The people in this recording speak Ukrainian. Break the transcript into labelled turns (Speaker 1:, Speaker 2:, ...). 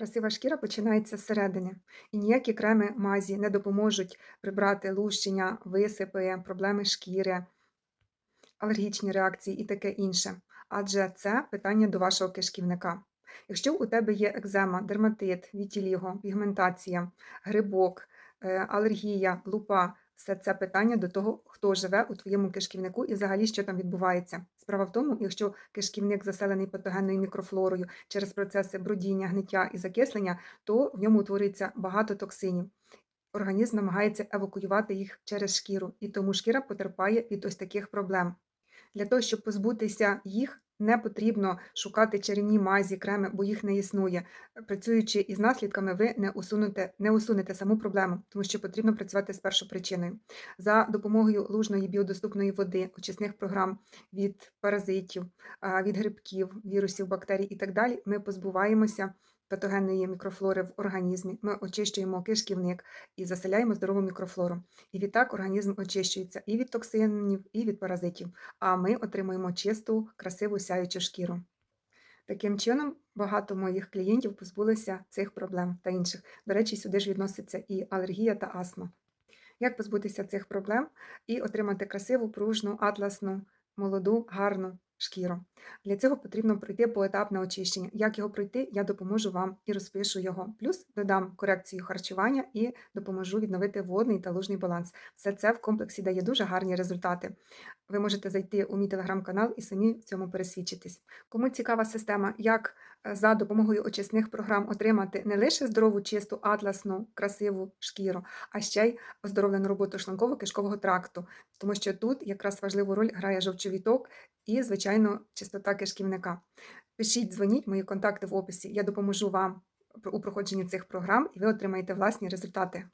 Speaker 1: Красива шкіра починається зсередини, і ніякі креми мазі не допоможуть прибрати лущення, висипи, проблеми шкіри, алергічні реакції і таке інше. Адже це питання до вашого кишківника. Якщо у тебе є екзема, дерматит, вітіліго, пігментація, грибок, е, алергія, лупа, все це питання до того, хто живе у твоєму кишківнику і взагалі що там відбувається. Справа в тому, якщо кишківник заселений патогенною мікрофлорою через процеси брудіння, гниття і закислення, то в ньому утворюється багато токсинів. Організм намагається евакуювати їх через шкіру, і тому шкіра потерпає від ось таких проблем. Для того, щоб позбутися їх, не потрібно шукати чарівні мазі, креми, бо їх не існує. Працюючи із наслідками, ви не усунете, не усунете саму проблему, тому що потрібно працювати з першопричиною. За допомогою лужної біодоступної води, очисних програм від паразитів, від грибків, вірусів, бактерій і так далі, ми позбуваємося патогенної мікрофлори в організмі. Ми очищуємо кишківник і заселяємо здорову мікрофлору. І відтак організм очищується і від токсинів, і від паразитів. А ми отримуємо чисту, красиву сяючу шкіру. Таким чином, багато моїх клієнтів позбулися цих проблем та інших. До речі, сюди ж відноситься і алергія та астма. Як позбутися цих проблем і отримати красиву, пружну, атласну, молоду, гарну шкіру? Для цього потрібно пройти поетапне очищення. Як його пройти, я допоможу вам і розпишу його. Плюс додам корекцію харчування і допоможу відновити водний та лужний баланс. Все це в комплексі дає дуже гарні результати. Ви можете зайти у мій телеграм-канал і самі в цьому пересвідчитись. Кому цікава система, як е, за допомогою очисних програм отримати не лише здорову, чисту, атласну, красиву шкіру, а ще й оздоровлену роботу шлунково-кишкового тракту, тому що тут якраз важливу роль грає жовчовіток і, звичайно, чистота кишківника. Пишіть, дзвоніть, мої контакти в описі. Я допоможу вам у проходженні цих програм, і ви отримаєте власні результати.